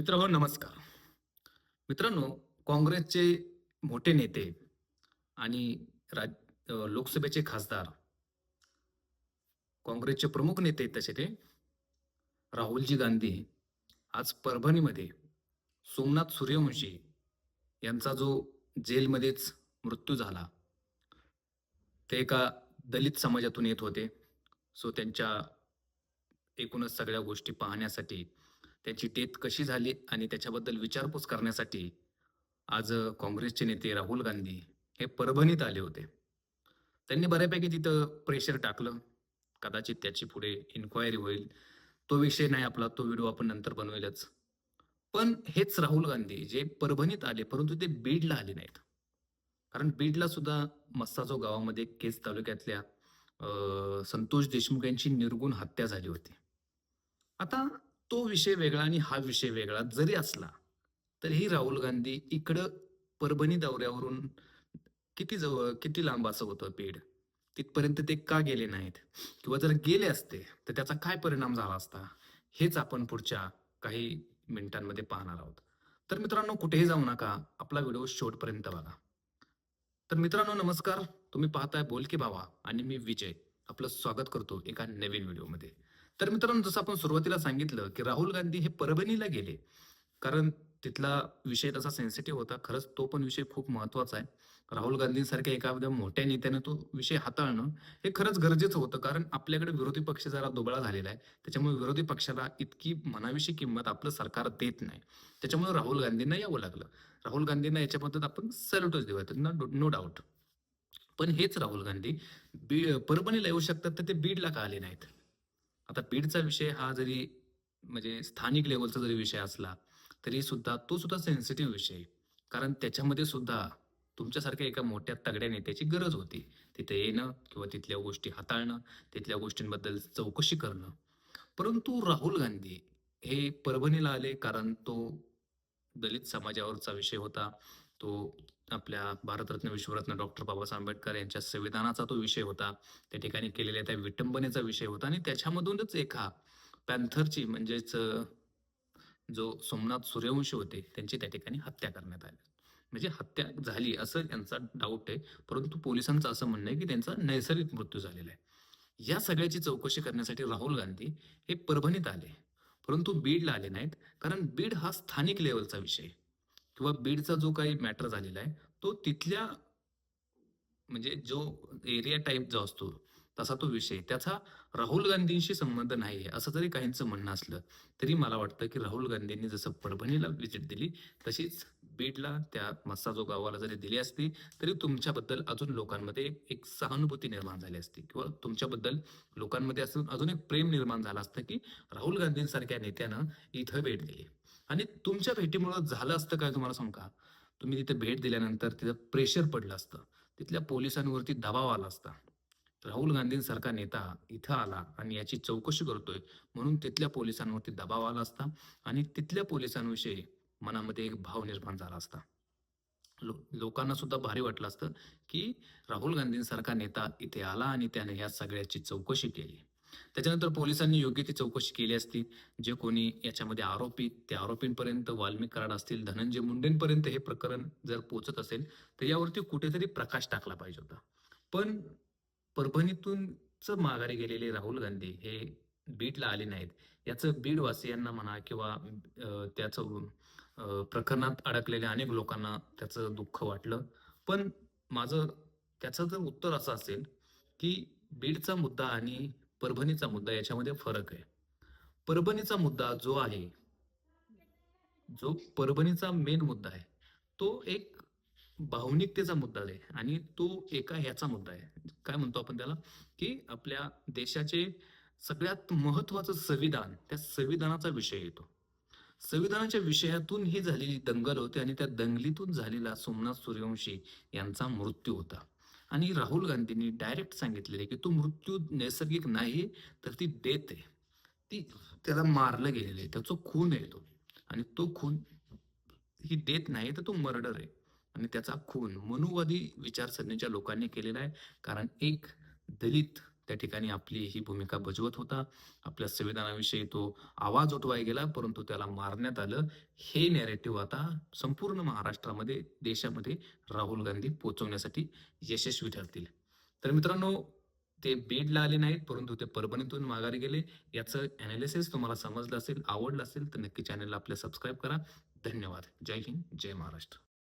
मित्र हो नमस्कार. मित्रांनो काँग्रेसचे मोठे नेते आणि राज लोकसभेचे खासदार काँग्रेसचे प्रमुख नेते तसे ते राहुलजी गांधी आज परभणीमध्ये सोमनाथ सूर्यवंशी यांचा जो जेलमध्येच मृत्यू झाला ते एका दलित समाजातून येत होते. सो त्यांच्या एकूणच सगळ्या गोष्टी पाहण्यासाठी त्याची टेत कशी झाली आणि त्याच्याबद्दल विचारपूस करण्यासाठी आज काँग्रेसचे नेते राहुल गांधी हे परभणीत आले होते. त्यांनी बऱ्यापैकी तिथं प्रेशर टाकलं. कदाचित त्याची पुढे इन्क्वायरी होईल. तो विषय नाही आपला तो व्हिडिओ आपण नंतर बनवेलच. पण हेच राहुल गांधी जे परभणीत आले परंतु ते बीडला आले नाहीत. कारण बीडला सुद्धा मस्ताजो गावामध्ये केस तालुक्यातल्या संतोष देशमुख यांची निर्गुण हत्या झाली होती. आता तो विषय वेगळा आणि हा विषय वेगळा जरी असला तरीही राहुल गांधी इकडं परभणी दौऱ्यावरून किती जवळ किती लांब असं होतं पीड? तिथपर्यंत ते का गेले नाहीत? किंवा जर गेले असते तर त्याचा काय परिणाम झाला असता? हेच आपण पुढच्या काही मिनिटांमध्ये पाहणार आहोत. तर मित्रांनो कुठेही जाऊ नका. आपला व्हिडिओ शेवटपर्यंत बघा. तर मित्रांनो नमस्कार. तुम्ही पाहताय बोल की बाबा आणि मी विजय. आपलं स्वागत करतो एका नवीन व्हिडिओमध्ये. तर मित्रांनो जसं आपण सुरुवातीला सांगितलं की राहुल गांधी हे परभणीला गेले कारण तिथला विषय तसा सेन्सिटिव्ह होता. खरंच तो पण विषय खूप महत्त्वाचा आहे. राहुल गांधींसारख्या एखाद्या मोठ्या नेत्याने तो विषय हाताळणं हे खरंच गरजेचं होतं कारण आपल्याकडे विरोधी पक्ष जरा दुबळा झालेला आहे. त्याच्यामुळे विरोधी पक्षाला इतकी मनाविषयी किंमत आपलं सरकार देत नाही. त्याच्यामुळे राहुल गांधींना यावं लागलं. राहुल गांधींना याच्याबद्दल आपण सॅल्यूटच देऊया त्यांना नो डाऊट पण हेच राहुल गांधी बी परभणीला येऊ शकतात तर ते बीडला का आले नाहीत? आता बीडचा विषय हा जरी म्हणजे स्थानिक लेवलचा जरी विषय असला तरी सुद्धा तो सुद्धा सेन्सिटिव्ह विषय आहे. कारण त्याच्यामध्ये सुद्धा तुमच्यासारख्या एका मोठ्या तगड्या नेत्याची गरज होती. तिथे येणं किंवा तिथल्या गोष्टी हाताळणं तिथल्या गोष्टींबद्दल चौकशी करणं. परंतु राहुल गांधी हे परभणीला आले कारण तो दलित समाजावरचा विषय होता. तो आपल्या भारतरत्न विश्वरत्न डॉक्टर बाबासाहेब आंबेडकर यांच्या संविधानाचा तो विषय होता. त्या ठिकाणी केलेल्या त्या विटंबनेचा विषय होता. आणि त्याच्यामधूनच एका पॅन्थरची म्हणजेच जो सोमनाथ सूर्यवंशी होते त्यांची त्या ठिकाणी हत्या करण्यात आली. म्हणजे हत्या झाली असं त्यांचा डाऊट आहे. परंतु पोलिसांचं असं म्हणणं आहे की त्यांचा नैसर्गिक मृत्यू झालेला आहे. या सगळ्याची चौकशी करण्यासाठी राहुल गांधी हे परभणीत आले. परंतु बीडला आले नाहीत. कारण बीड हा स्थानिक लेवलचा विषय आहे. किंवा बीडचा जो काही मॅटर झालेला आहे तो तिथल्या म्हणजे जो एरिया टाईप जो असतो तसा तो विषय त्याचा राहुल गांधींशी संबंध नाही आहे असं जरी काहींचं म्हणणं असलं तरी मला वाटतं की राहुल गांधींनी जसं परभणीला व्हिजिट दिली तशीच बीडला त्या मस्सा जो गावाला जरी दिली असती तरी तुमच्याबद्दल अजून लोकांमध्ये एक सहानुभूती निर्माण झाली असती. किंवा तुमच्याबद्दल लोकांमध्ये असं अजून एक प्रेम निर्माण झालं असतं की राहुल गांधींसारख्या नेत्यानं इथं भेट दिली. आणि तुमच्या भेटीमुळं झालं असतं काय तुम्हाला सांगू का? तुम्ही तिथे भेट दिल्यानंतर तिथं प्रेशर पडलं असतं. तिथल्या पोलिसांवरती दबाव आला असता. राहुल गांधींसारखा नेता इथं आला आणि याची चौकशी करतोय म्हणून तिथल्या पोलिसांवरती दबाव आला असता आणि तिथल्या पोलिसांविषयी मनामध्ये एक भाव निर्माण झाला असता. लो लोकांना सुद्धा भारी वाटलं असतं की राहुल गांधींसारखा नेता इथे आला आणि त्याने या सगळ्याची चौकशी केली. त्याच्यानंतर पोलिसांनी योग्य ती चौकशी केली असती. जे कोणी याच्यामध्ये आरोपी त्या आरोपींपर्यंत वाल्मिक कराड असतील धनंजय मुंडेंपर्यंत हे प्रकरण जर पोचत असेल तर यावरती कुठेतरी प्रकाश टाकला पाहिजे होता. पण परभणीतूनच माघारी गेलेले राहुल गांधी हे बीडला आले नाहीत. याचं बीडवासियांना म्हणा किंवा त्याचं प्रकरणात अडकलेल्या अनेक लोकांना त्याचं दुःख वाटलं. पण माझं त्याचं जर उत्तर असं असेल की बीडचा मुद्दा आणि परभणीचा मुद्दा याच्यामध्ये फरक आहे. परभणीचा मुद्दा जो आहे जो परभणीचा मेन मुद्दा आहे तो एक भावनिकतेचा मुद्दा आहे आणि तो एका ह्याचा मुद्दा आहे. काय म्हणतो आपण त्याला? की आपल्या देशाचे सगळ्यात महत्वाचं संविधान त्या संविधानाचा विषय येतो. संविधानाच्या विषयातून ही झालेली दंगल होती आणि त्या दंगलीतून झालेला सोमनाथ सूर्यवंशी यांचा मृत्यू होता. आणि राहुल गांधींनी डायरेक्ट सांगितलेले की तो मृत्यू नैसर्गिक नाही तर ती डेथ आहे. ती त्याला मारलं गेलेलं आहे. त्याचा खून आहे तो. आणि तो खून ही डेथ नाही तर तो मर्डर आहे. आणि त्याचा खून मनुवादी विचारसरणीच्या लोकांनी केलेला आहे. कारण एक दलित त्या ठिकाणी आपली ही भूमिका बजावत होता. आपल्या संविधानाविषयी तो आवाज उठवाय गेला परंतु त्याला मारण्यात आलं. हे नॅरेटिव्ह आता संपूर्ण महाराष्ट्रामध्ये देशामध्ये राहुल गांधी पोहोचवण्यासाठी यशस्वी ठरतील. तर मित्रांनो ते बीडला आले नाहीत परंतु ते परभणीतून माघारी गेले. याचं अनालिसिस तुम्हाला समजलं असेल आवडलं असेल तर नक्की चॅनलला आपल्या सबस्क्राईब करा. धन्यवाद. जय हिंद जय महाराष्ट्र.